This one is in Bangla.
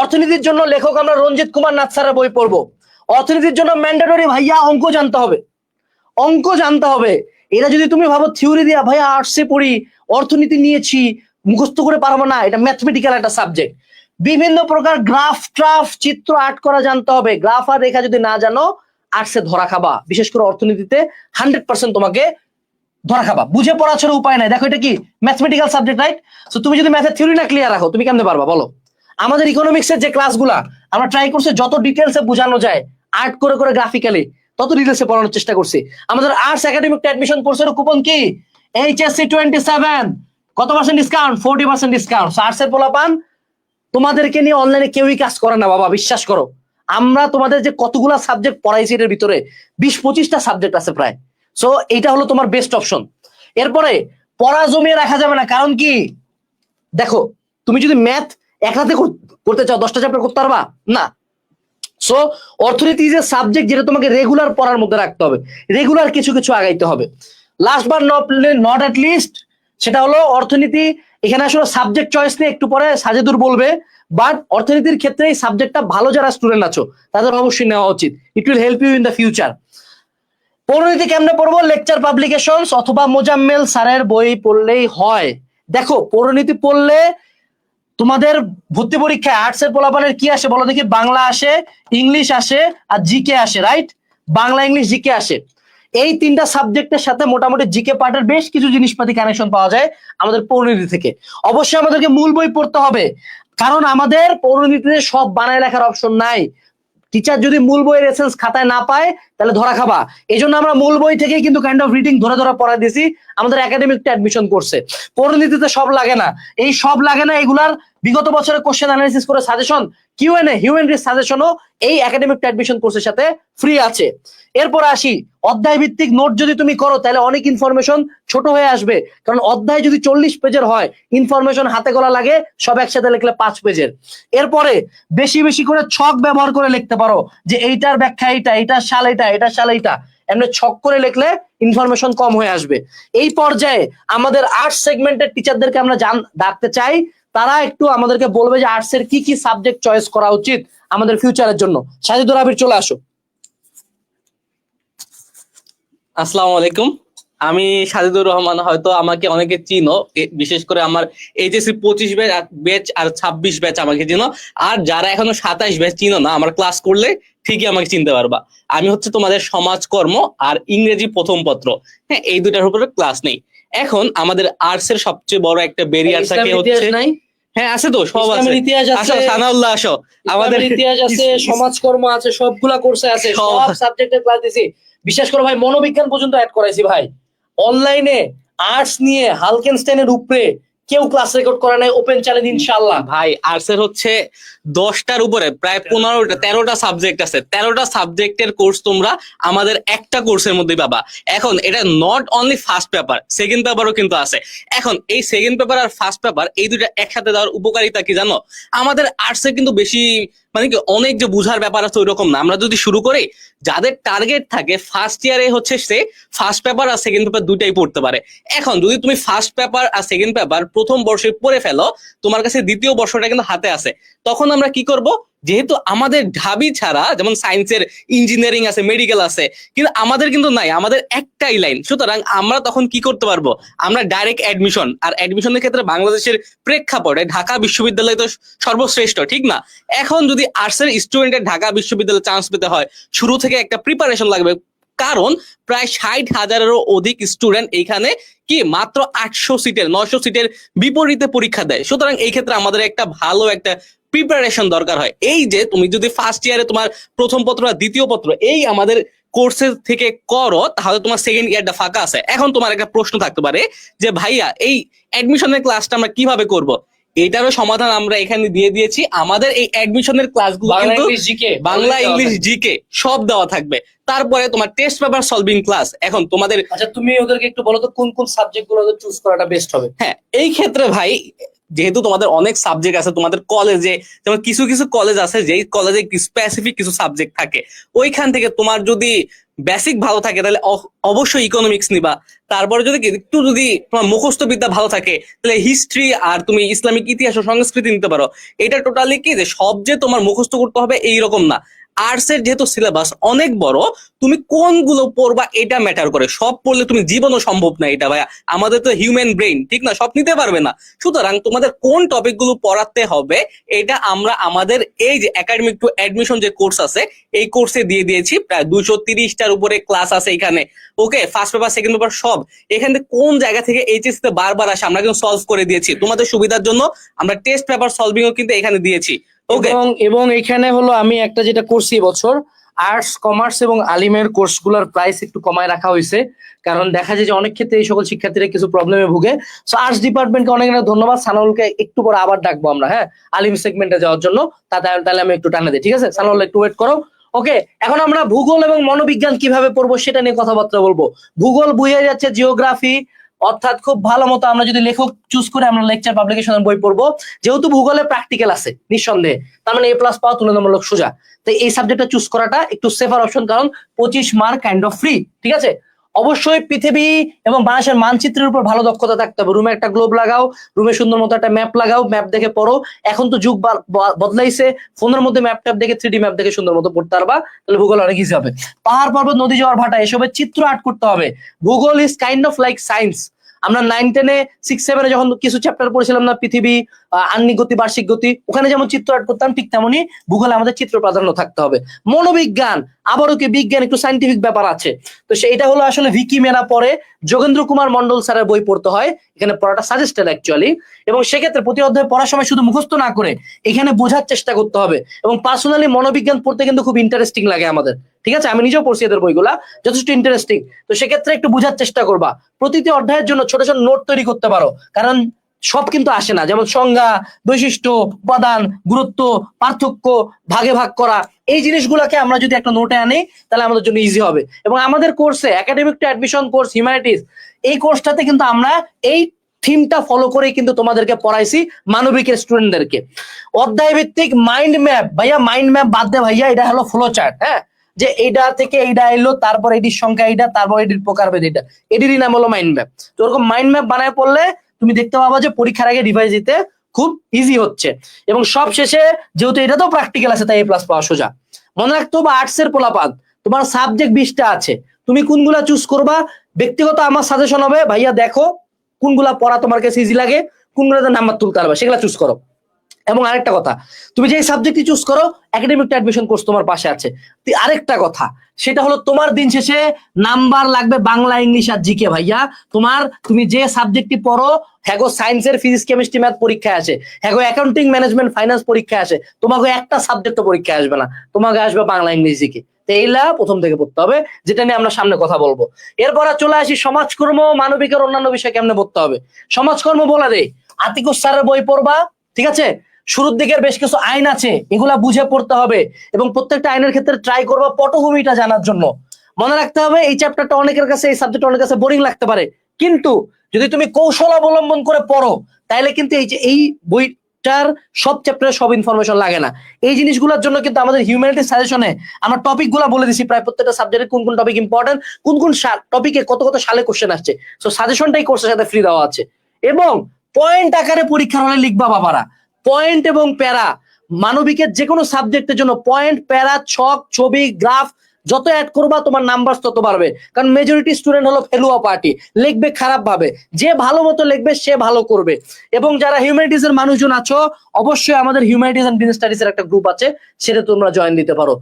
অর্থনীতির জন্য লেখক আমরা রঞ্জিত কুমার নাথ স্যারের বই পড়ব। অর্থনীতির জন্য ম্যান্ডেটরি ভাইয়া অঙ্ক জানতে হবে। অঙ্ক জানতে হবে। এটা যদি তুমি ভাবো থিওরি দিয়া, ভাইয়া আর্টসে পড়ি, অর্থনীতি নিয়েছি, মুখস্থ করে পারব না, এটা ম্যাথমেটিক্যাল একটা সাবজেক্ট বিভিন্ন প্রকার গ্রাফ ট্রাফ চিত্র আর্ট করা জানতে হবে। গ্রাফ আর রেখা যদি না জানো আর্টসে ধরা খাবা। বিশেষ করে অর্থনীতিতে হান্ড্রেড পার্সেন্ট তোমাকে ধরা খাবা। বুঝে পড়া ছাড়া উপায় নাই। দেখো এটা কি ম্যাথমেটিক্যাল সাবজেক্ট রাইট তো তুমি যদি ম্যাথের থিওরি না ক্লিয়ার রাখো, তুমি কেমনে পারবা? বলো। আমাদের ইকোনমিক্সের যে ক্লাসগুলা আমরা ট্রাই করছি যত ডিটেলসে বোঝানো যায় আর্ট করে করে গ্রাফিক্যালি তত ডিটেলসে পড়ানোর চেষ্টা করছি। আমাদের আর্টস একাডেমিক অ্যাডমিশন কোর্সের কুপন কি? এইচএসসি টোয়েন্টি সেভেন কত percent discount forty percent discount আর্টসের পোলা পান তোমাদেরকে নিয়ে অনলাইনে কেউই কাজ করে না, বাবা, বিশ্বাস করো। আমরা তোমাদের যে কতগুলা সাবজেক্ট পড়াইছি এর ভিতরে, বিশ পঁচিশটা সাবজেক্ট আছে প্রায়। সো এইটা হলো তোমার বেস্ট অপশন এরপরে, পড়া জমিয়ে রাখা যাবে না, কারণ কি? দেখো, তুমি যদি ম্যাথ এক রাতে কর- করতে চাও, দশটা চ্যাপ্টার করতে পারবা? না। সো অর্থনীতি যে সাবজেক্ট যেটা তোমাকে রেগুলার পড়ার মধ্যে রাখতে হবে। রেগুলার কিছু কিছু আগাইতে হবে। লাস্ট বার নট অ্যাট লিস্ট সেটা হলো অর্থনীতি, এখানে আসলে সাবজেক্ট চয়েস নিয়ে একটু পরে সাজেদুর বলবে বাট অর্থনীতির ক্ষেত্রে এই সাবজেক্টটা ভালো যারা স্টুডেন্ট আছো, তাদের অবশ্যই নেওয়া উচিত। It will help you in the future পরিণতি কেমনে পড়ব? লেকচার পাবলিকেশন অথবা মোজাম্মেল স্যারের বই পড়লেই হয়। দেখো পরিণতি পড়লে তোমাদের ভর্তি পরীক্ষায় আর্টস এর পোলাপানের কি আসে? বলো দেখি, বাংলা আসে ইংলিশ আসে, আর জিকে আসে রাইট বাংলা ইংলিশ জিকে আসে। এই তিনটা সাবজেক্টের সাথে মোটামুটি জিকে পার্টের বেশ কিছু জিনিসপাতি কানেকশন পাওয়া যায় আমাদের পৌরনীতি থেকে। অবশ্যই আমাদেরকে মূল বই পড়তে হবে, কারণ আমাদের পৌরনীতিতে সব বানায় লেখার অপশন নাই। টিচার যদি মূল বইয়ের এসেন্স খাতায় না পায়, তাহলে ধরা খাবা। এই জন্য আমরা মূল বই থেকেই কিন্তু কাইন্ড অফ রিডিং ধরে ধরে পড়া দিছি, আমাদের একাডেমিকটা অ্যাডমিশন করছে। পরিণতিতে সব লাগে না। এই সব লাগে না, এগুলার বিগত বছরের কোশ্চেন অ্যানালিসিস করে সাজেশন কিউএনএ হিউম্যান রিস সাজেশনও এই একাডেমিক অ্যাডমিশন কোর্সের সাথে ফ্রি আছে। এরপর আসি, অধ্যায় ভিত্তিক নোট যদি তুমি করো, তাহলে অনেক ইনফরমেশন ছোট হয়ে আসবে। কারণ অধ্যায় যদি চল্লিশ পেজের হয় ইনফরমেশন হাতে গলা লাগে, সব একসাথে লিখলে পাঁচ পেজের এরপরে বেশি বেশি করে ছক ব্যবহার করে লিখতে পারো, যে এইটার ব্যাখ্যা এইটা, এইটার সাল এইটা এটার সাল এইটা। এমনি ছক করে লিখলে ইনফরমেশন কম হয়ে আসবে। এই পর্যায়ে আমাদের আর্টস সেগমেন্টের টিচারদেরকে আমরা জান ডাকতে চাই তারা একটু আমাদেরকে বলবে যে আর্টস এর কি কি সাবজেক্ট চয়েস করা উচিত আমাদের ফিউচারের জন্য। সাজিদুর আবির চলে আসো। আসসালামু আলাইকুম। আমি সাজিদুর রহমান হয়তো আমাকে অনেকে চিনো। বিশেষ করে আমার এইচএসসি পঁচিশ ব্যাচ আর ছাব্বিশ ব্যাচ আমাকে চিনো। আর যারা এখনও সাতাইশ ব্যাচ চিনো না আমার ক্লাস করলে ঠিকই আমাকে চিনতে পারবা। আমি হচ্ছে তোমাদের সমাজকর্ম আর ইংরেজি প্রথম পত্র। হ্যাঁ এই দুটার উপরে ক্লাস নেই। এখন আমাদের আর্টস এর সবচেয়ে বড় একটা বেরিয়ার থাকে হচ্ছে হ্যাঁ আছে তো সব আছে। ইতিহাস আছে সানাউল্লাহ আসো। আমাদের ইতিহাস আছে সমাজকর্ম আছে সবগুলা কোর্সে আছে সব- সাবজেক্টে ক্লাস দিছি। বিশেষ করে ভাই মনোবিজ্ঞান পর্যন্ত অ্যাড করাইছি ভাই। অনলাইনে আর্টস নিয়ে হালকেনস্টাইনের উপরে কেউ ক্লাস রেকর্ড করে নাই ওপেন চ্যালেঞ্জ ইনশাল্লাহ ভাই আর্টস এর হচ্ছে দশটার উপরে প্রায় পনেরোটা তেরোটা সাবজেক্ট আছে। তেরোটা সাবজেক্টের কোর্স তোমরা আমাদের একটা কোর্সের মধ্যে পাবা। এখন এটা not only first paper second পেপারও কিন্তু আছে। এখন এই সেকেন্ড পেপার আর ফার্স্ট পেপার এই দুইটা একসাথে দেওয়ার উপকারিতা কি জানো? আমাদের আর্টসে কিন্তু বেশি মানে কি অনেক যে বুঝার ব্যাপার আছে ওইরকম না। আমরা যদি শুরু করি যাদের টার্গেট থাকে ফার্স্ট ইয়ারে হচ্ছে সে ফার্স্ট পেপার আর সেকেন্ড পেপার দুইটাই পড়তে পারে। এখন যদি তুমি ফার্স্ট পেপার আর সেকেন্ড পেপার প্রথম বর্ষে পড়ে ফেলো, তোমার কাছে দ্বিতীয় বর্ষটা কিন্তু হাতে আছে। তখন আমরা কি করব? যেহেতু আমাদের ঢাবি ছাড়া, যেমন সায়েন্সের ইঞ্জিনিয়ারিং আছে মেডিকেল আছে, কিন্তু আমাদের কিন্তু নাই, আমাদের একটাই লাইন সুতরাং আমরা তখন কি করতে পারব? আমরা ডাইরেক্ট অ্যাডমিশন আর অ্যাডমিশনের ক্ষেত্রে বাংলাদেশের প্রেক্ষাপটে ঢাকা বিশ্ববিদ্যালয় তো সর্বশ্রেষ্ঠ, ঠিক না? এখন যদি আর্টসের স্টুডেন্টের ঢাকা বিশ্ববিদ্যালয়ে চান্স পেতে হয়, শুরু থেকে একটা প্রিপারেশন লাগবে। কারণ প্রায় ষাট হাজারেরও অধিক স্টুডেন্ট এইখানে কি মাত্র আটশো সিটের, নয়শো সিটের বিপরীতে পরীক্ষা দেয়। সুতরাং এই ক্ষেত্রে আমাদের একটা ভালো একটা প্রিপারেশন দরকার হয়। এই যে তুমি যদি ফার্স্ট ইয়ারে তোমার প্রথম পত্র আর দ্বিতীয় পত্র এই আমাদের কোর্সের থেকে করো, তাহলে তোমার সেকেন্ড ইয়ারটা ফাঁকা আছে। এখন তোমার একটা প্রশ্ন থাকতে পারে যে, ভাইয়া, এই অ্যাডমিশনের ক্লাসটা আমরা কীভাবে করব? এটারও সমাধান আমরা এখানে দিয়ে দিয়েছি। আমাদের এই অ্যাডমিশনের ক্লাসগুলো বাংলা কিন্তু বাংলা ইংলিশ জিকে সব দেওয়া থাকবে। তারপরে তোমার টেস্ট পেপার সলভিং ক্লাস এখন তোমাদের আচ্ছা তুমি ওদেরকে একটু বলো তো কোন কোন সাবজেক্টগুলো চুজ করাটা বেস্ট হবে? হ্যাঁ এই ক্ষেত্রে ভাই যেহেতু তোমাদের অনেক সাবজেক্ট আছে, তোমাদের কলেজে যেমন কিছু কিছু কলেজ আছে, যেই কলেজে স্পেসিফিক কিছু সাবজেক্ট থাকে, ওইখান থেকে তোমার যদি বেসিক ভালো থাকে, তাহলে অবশ্যই ইকোনমিক্স নিবা। তারপরে যদি একটু যদি তোমার মুখস্থ বিদ্যা ভালো থাকে, তাহলে হিস্ট্রি আর তুমি ইসলামিক ইতিহাস ও সংস্কৃতি নিতে পারো। এটা টোটালি কি যে সব যে তোমার মুখস্থ করতে হবে, এইরকম না। আর্টস এর যেহেতু সিলেবাস অনেক বড়, তুমি কোনগুলো পড়বা এটা ম্যাটার করে। সব পড়লে তুমি জীবনও সম্ভব না এটা ভাইয়া। আমাদের তো হিউম্যান ব্রেইন ঠিক না? সব নিতে পারবে না। সুতরাং তোমাদের কোন টপিকগুলো পড়াতে হবে, এটা আমরা আমাদের এই যে একাডেমিক টু অ্যাডমিশন যে কোর্স আছে, এই কোর্সে দিয়ে দিয়েছি। প্রায় দুশো তিরিশটার উপরে ক্লাস আছে এখানে। Okay first paper second paper সব। এখান কোন জায়গা থেকে এইচএস তে বারবার আসে, আমরা কিন্তু সলভ করে দিয়েছি। তোমাদের সুবিধার জন্য আমরা টেস্ট পেপার সলভিংও কিন্তু এখানে দিয়েছি। এবং এবং এখানে হলো আমি একটা যেটা করছি বছর আর্টস কমার্স এবং আলিমের কোর্সগুলোর প্রাইস একটু কমায় রাখা হয়েছে। কারণ দেখা যায় যে অনেক ক্ষেত্রে এই সকল শিক্ষার্থীরা কিছু প্রবলেমে ভুগে। সো আর্টস ডিপার্টমেন্টকে অনেক অনেক ধন্যবাদ। সানাউলকে একটু পরে আবার ডাকবো আমরা হ্যাঁ? আলিম সেগমেন্টে যাওয়ার জন্য। তাহলে আমি একটু টানে দিই, ঠিক আছে? সানাউল, একটু ওয়েট করো। ওকে এখন আমরা ভূগোল এবং মনোবিজ্ঞান কীভাবে পড়ব সেটা নিয়ে কথাবার্তা বলব। ভূগোল বুঝে যাচ্ছে জিওগ্রাফি অর্থাৎ খুব ভালো মতো আমরা যদি লেখক চুজ করে আমরা লেকচার পাবলিকেশনের বই পড়ব। যেহেতু ভূগোলে প্র্যাকটিক্যাল আছে, নিঃসন্দেহে। তার মানে এ প্লাস পাওয়া তুলনামূলক সোজা। তো এই সাবজেক্টটা চুজ করাটা একটু সেফার অপশন কারণ পঁচিশ মার্ক কাইন্ড অফ ফ্রি ঠিক আছে? অবশ্যই পৃথিবী এবং বাংলাদেশের মানচিত্রের উপর ভালো দক্ষতা থাকতে হবে। রুমে একটা গ্লোব লাগাও রুমে সুন্দর মতো একটা ম্যাপ লাগাও ম্যাপ দেখে পড়ো। এখন তো যুগ বদলাইছে। ফোনের মধ্যে ম্যাপ ট্যাপ দেখে থ্রি ম্যাপ দেখে সুন্দর মতো পড়তে পারবা, তাহলে ভূগোল অনেক ইজি হবে। পাহাড়, পর্বত, নদী যাওয়ার ভাটা, এসবের চিত্র আর্ট করতে হবে। ভূগোল is kind of like science আমরা নাইন টেনে সিক্স সেভেনে যখন কিছু চ্যাপ্টার পড়েছিলাম না পৃথিবী আহ, আহ্নিক গতি বার্ষিক গতি ওখানে যেমন চিত্র আর্ট করতাম ঠিক তেমনি ভূগোলে আমাদের চিত্র প্রাধান্য থাকতে হবে। মনোবিজ্ঞান আবারও কি বিজ্ঞান একটু সাইন্টিফিক ব্যাপার আছে। তো সেটা হলো আসলে ভিকি মেনা পরে যোগেন্দ্র কুমার মন্ডল স্যারের বই পড়তে হয় এখানে পড়াটা সাজেস্টেড অ্যাকচুয়ালি এবং সেক্ষেত্রে প্রতি অধ্যায় পড়ার সময় শুধু মুখস্থ না করে এখানে বোঝার চেষ্টা করতে হবে এবং পার্সোনালি মনোবিজ্ঞান পড়তে কিন্তু খুব ইন্টারেস্টিং লাগে আমাদের। ঠিক আছে? আমি নিজেও পড়ছি এদের বইগুলা, যথেষ্ট ইন্টারেস্টিং তো সেক্ষেত্রে একটু বোঝার চেষ্টা করবা। প্রতিটি অধ্যায়ের জন্য ছোট ছোট নোট তৈরি করতে পারো, কারণ সব কিন্তু আসে না। যেমন সংজ্ঞা, বৈশিষ্ট্য, উপাদান, গুরুত্ব, পার্থক্য, ভাগে ভাগ করা, এই জিনিসগুলোকে আমরা যদি একটা নোটে আনি, তাহলে আমাদের জন্য ইজি হবে। এবং আমাদের কোর্সে academic to admission course humanities এই কোর্সটাতে কিন্তু আমরা এই থিমটা ফলো করে কিন্তু তোমাদেরকে পড়াইছি মানবিকের স্টুডেন্টদেরকে অধ্যায় ভিত্তিক মাইন্ড ম্যাপ ভাইয়া মাইন্ড ম্যাপ বাদ দে ভাইয়া, এটা হলো ফ্লো চার্ট হ্যাঁ? যে এইটা থেকে এইটা এলো, তারপর এটির সংখ্যা এইটা তারপর এটির প্রকারভেদ এটা এটিরই নাম হলো মাইন্ড ম্যাপ তো ওরকম মাইন্ড ম্যাপ বানায় পড়লে তুমি দেখতে পাবা যে পরীক্ষার আগে রিভাইজ দিতে খুব ইজি হচ্ছে। এবং সব শেষে যেহেতু এটা তো প্র্যাকটিক্যাল আছে, তাই এ প্লাস পাওয়া সোজা। মনে রাখতে হবে আর্টস এর তোমার সাবজেক্ট বিশটা আছে। তুমি কোনগুলা চুজ করবা? ব্যক্তিগত আমার সাজেশন হবে, ভাইয়া দেখো কোনগুলা পড়া তোমার কাছে ইজি লাগে, কোনগুলাতে নাম্বার তুলতে পারবে? সেগুলা চুজ করো। এবং আরেকটা কথা, তুমি যে সাবজেক্টই চুজ করো একাডেমিক অ্যাডমিশন কোর্স তোমার পাশে আছে। আরেকটা কথা, সেটা হলো তোমার দিন শেষে নাম্বার লাগবে বাংলা, ইংলিশ আর জিকে ভাইয়া। তোমার, তুমি যে সাবজেক্টটি পড়ো, হ্যাগো সায়েন্সের ফিজিক্স কেমিস্ট্রি ম্যাথ পরীক্ষায় আসে, হ্যাগো অ্যাকাউন্টিং ম্যানেজমেন্ট ফাইন্যান্স পরীক্ষায় আসে, তোমাকে একটা সাবজেক্ট তো পরীক্ষায় আসবে না, তোমাকে আসবে বাংলা, ইংলিশ, জিকে। এইলা প্রথম থেকে পড়তে হবে, যেটা নিয়ে আমরা সামনে কথা বলব। এরপর চলে আসি সমাজকর্ম, মানবিকের অন্যান্য বিষয় কেমনে পড়তে হবে। সমাজকর্ম বলে দেই আতিকুস স্যারের বই পড়বা, ঠিক আছে? শুরুর দিকের বেশ কিছু আইন আছে, এগুলা বুঝে পড়তে হবে এবং প্রত্যেকটা আইনের ক্ষেত্রে ট্রাই করবা পটভূমিটা জানার জন্য। মনে রাখতে হবে এই চ্যাপ্টারটা অনেকের কাছে, এই সাবজেক্ট অনেকের কাছে বোরিং লাগতে পারে। কিন্তু যদি তুমি কৌশল অবলম্বন করে পড়ো, তাহলে কিন্তু এই যে, এই বইটার সব চ্যাপ্টারে সব ইনফরমেশন লাগে না। এই জিনিসগুলোর জন্য কিন্তু আমাদের হিউম্যানিটি সাজেশনে আমরা টপিকগুলা বলে দিছি, প্রায় প্রত্যেকটা সাবজেক্টে কোন কোন টপিক ইম্পর্টেন্ট কোন কোন টপিকে কত কত সালে কোশ্চেন আসছে। সো সাজেশনটাই কোর্সের সাথে ফ্রি দেওয়া আছে। এবং পয়েন্ট আকারে পরীক্ষার হলে লিখবা বাবারা। পয়েন্ট এবং প্যারা। মানবিকের যে কোনো সাবজেক্টের জন্য পয়েন্ট প্যারা, ছক, ছবি, গ্রাফ, যত অ্যাড করবা তোমার নাম্বার তত বাড়বে। কারণ মেজরিটি স্টুডেন্ট হলো ফেলুয়া পার্টি, লিখবে খারাপ ভাবে যে ভালো মতো লিখবে, সে ভালো করবে। এবং যারা হিউম্যানিটিজ এর মানুষজন আছো, অবশ্যই আমাদের হিউম্যানিটিজ এন্ড বিজনেস স্টাডিজ এর একটা গ্রুপ আছে, সেটা তোমরা জয়েন দিতে পারো।